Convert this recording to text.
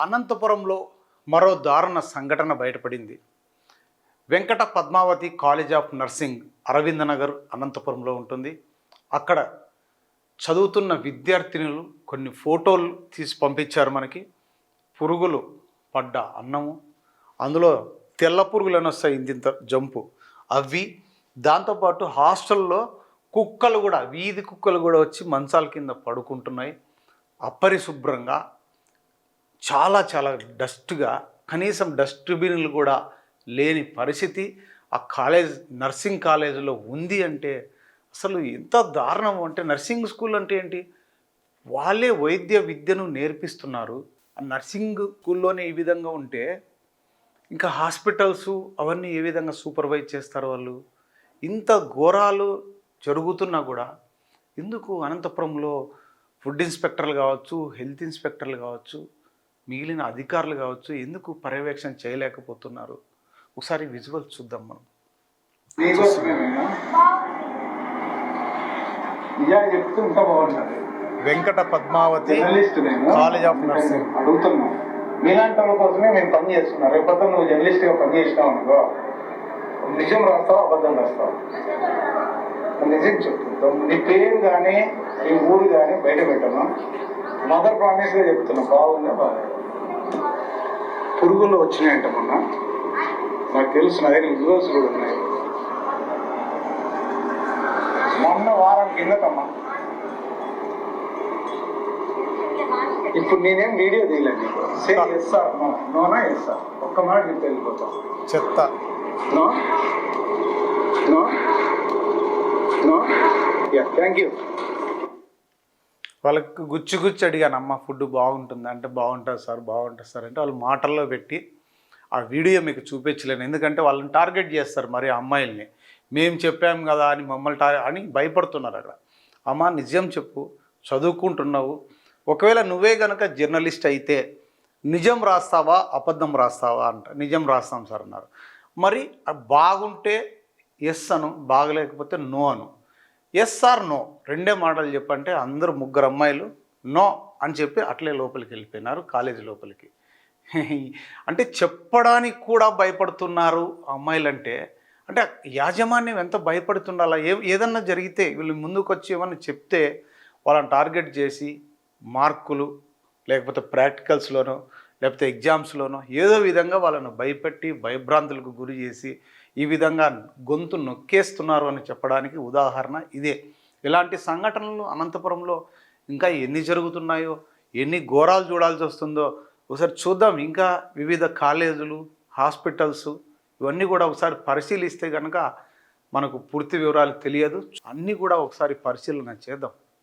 అనంతపురంలో మరో దారుణ సంఘటన బయటపడింది. Venkata Padmavathi college of nursing Aravinda Nagar అనంతపురంలో ఉంటుంది. అక్కడ చదువుతున్న విద్యార్థినులు కొన్ని ఫోటోలు తీసి పంపించారు మనకి. పురుగులు పడ్డ అన్నము అందులో తెల్ల పురుగులను వస్తాయి ఇంతింత జంపు. అవి దాంతోపాటు హాస్టల్లో కుక్కలు కూడా వీధి కుక్కలు కూడా వచ్చి మంచాల కింద పడుకుంటున్నాయి. అపరిశుభ్రంగా చాలా చాలా డస్ట్గా కనీసం డస్ట్బిన్లు కూడా లేని పరిస్థితి. ఆ కాలేజ్ నర్సింగ్ కాలేజీలో ఉంది అంటే అసలు ఎంత దారుణం అంటే నర్సింగ్ స్కూల్ అంటే ఏంటి? వాళ్ళే వైద్య విద్యను నేర్పిస్తున్నారు. ఆ నర్సింగ్ స్కూల్లోనే ఈ విధంగా ఉంటే ఇంకా హాస్పిటల్స్ అవన్నీ ఏ విధంగా సూపర్వైజ్ చేస్తారు వాళ్ళు? ఇంత ఘోరాలు జరుగుతున్నా కూడా ఎందుకు అనంతపురంలో ఫుడ్ ఇన్స్పెక్టర్లు కావచ్చు హెల్త్ ఇన్స్పెక్టర్లు కావచ్చు మిగిలిన అధికారులు కావచ్చు ఎందుకు పర్యవేక్షణ చేయలేకపోతున్నారు? ఒకసారి విజువల్ చూద్దాం మనం. వెంకట పద్మావతి జర్నలిస్ట్ నేను. కాలేజ్ ఆఫ్ నర్సింగ్ అడుగుతున్నా. మీలాంటి వాళ్ళ కోసమే మేము పని చేస్తున్నాం. రేపొద్దు నువ్వు జర్నలిస్ట్గా పని చేసినావు అనుకో నిజం రాస్తావు అబద్ధం రాస్తావు? నిజం చెప్తా నీ పేరు కానీ నీ ఊరు కానీ బయట పెట్టను మదర్ ప్రామిస్గా చెప్తున్నా బాగుందా బాగా? పురుగులు వచ్చినాయంట మొన్న. నాకు తెలుసు నా దగ్గర విజువల్స్ కూడా ఉన్నాయి. మొన్న వారం కిందటమ్మా. ఇప్పుడు నేనేం వీడియో తీయలేదు నీకు. సే ఎస్ సార్ నో నోనా ఎస్ సార్ ఒక్క మాట చెప్తే వెళ్ళిపోతాం. చెత్త no no no yeah thank you వాళ్ళకి గుచ్చి గుచ్చి అడిగాను అమ్మ ఫుడ్ బాగుంటుంది. అంటే బాగుంటుంది సార్ బాగుంటుంది సార్. అంటే వాళ్ళు మాటల్లో పెట్టి ఆ వీడియో మీకు చూపించలేను. ఎందుకంటే వాళ్ళని టార్గెట్ చేస్తారు మరి అమ్మాయిల్ని. మేము చెప్పాం కదా అని మమ్మల్ని టార్ అని భయపడుతున్నారు అక్కడ. అమ్మ నిజం చెప్పు చదువుకుంటున్నావు. ఒకవేళ నువ్వే కనుక జర్నలిస్ట్ అయితే నిజం రాస్తావా అబద్ధం రాస్తావా? అంట. నిజం రాస్తాం సార్ అన్నారు. మరి బాగుంటే ఎస్ అను బాగలేకపోతే నో అను. ఎస్ ఆర్ నో రెండే మాటలు చెప్పంటే అందరూ ముగ్గురు అమ్మాయిలు నో అని చెప్పి అట్లే లోపలికి వెళ్ళిపోయినారు కాలేజీ లోపలికి. అంటే చెప్పడానికి కూడా భయపడుతున్నారు అమ్మాయిలు అంటే అంటే యాజమాన్యం ఎంత భయపడుతుండాలా? ఏ ఏదన్నా జరిగితే వీళ్ళు ముందుకు వచ్చి ఏమన్నా చెప్తే వాళ్ళని టార్గెట్ చేసి మార్కులు లేకపోతే ప్రాక్టికల్స్లోనో లేకపోతే ఎగ్జామ్స్లోనో ఏదో విధంగా వాళ్ళను భయపెట్టి భయభ్రాంతులకు గురి చేసి ఈ విధంగా గొంతు నొక్కేస్తున్నారు అని చెప్పడానికి ఉదాహరణ ఇదే. ఇలాంటి సంఘటనలు అనంతపురంలో ఇంకా ఎన్ని జరుగుతున్నాయో ఎన్ని ఘోరాలు చూడాల్సి వస్తుందో ఒకసారి చూద్దాం. ఇంకా వివిధ కాలేజీలు హాస్పిటల్స్ ఇవన్నీ కూడా ఒకసారి పరిశీలిస్తే కనుక మనకు పూర్తి వివరాలు తెలియదు. అన్నీ కూడా ఒకసారి పరిశీలన చేద్దాం.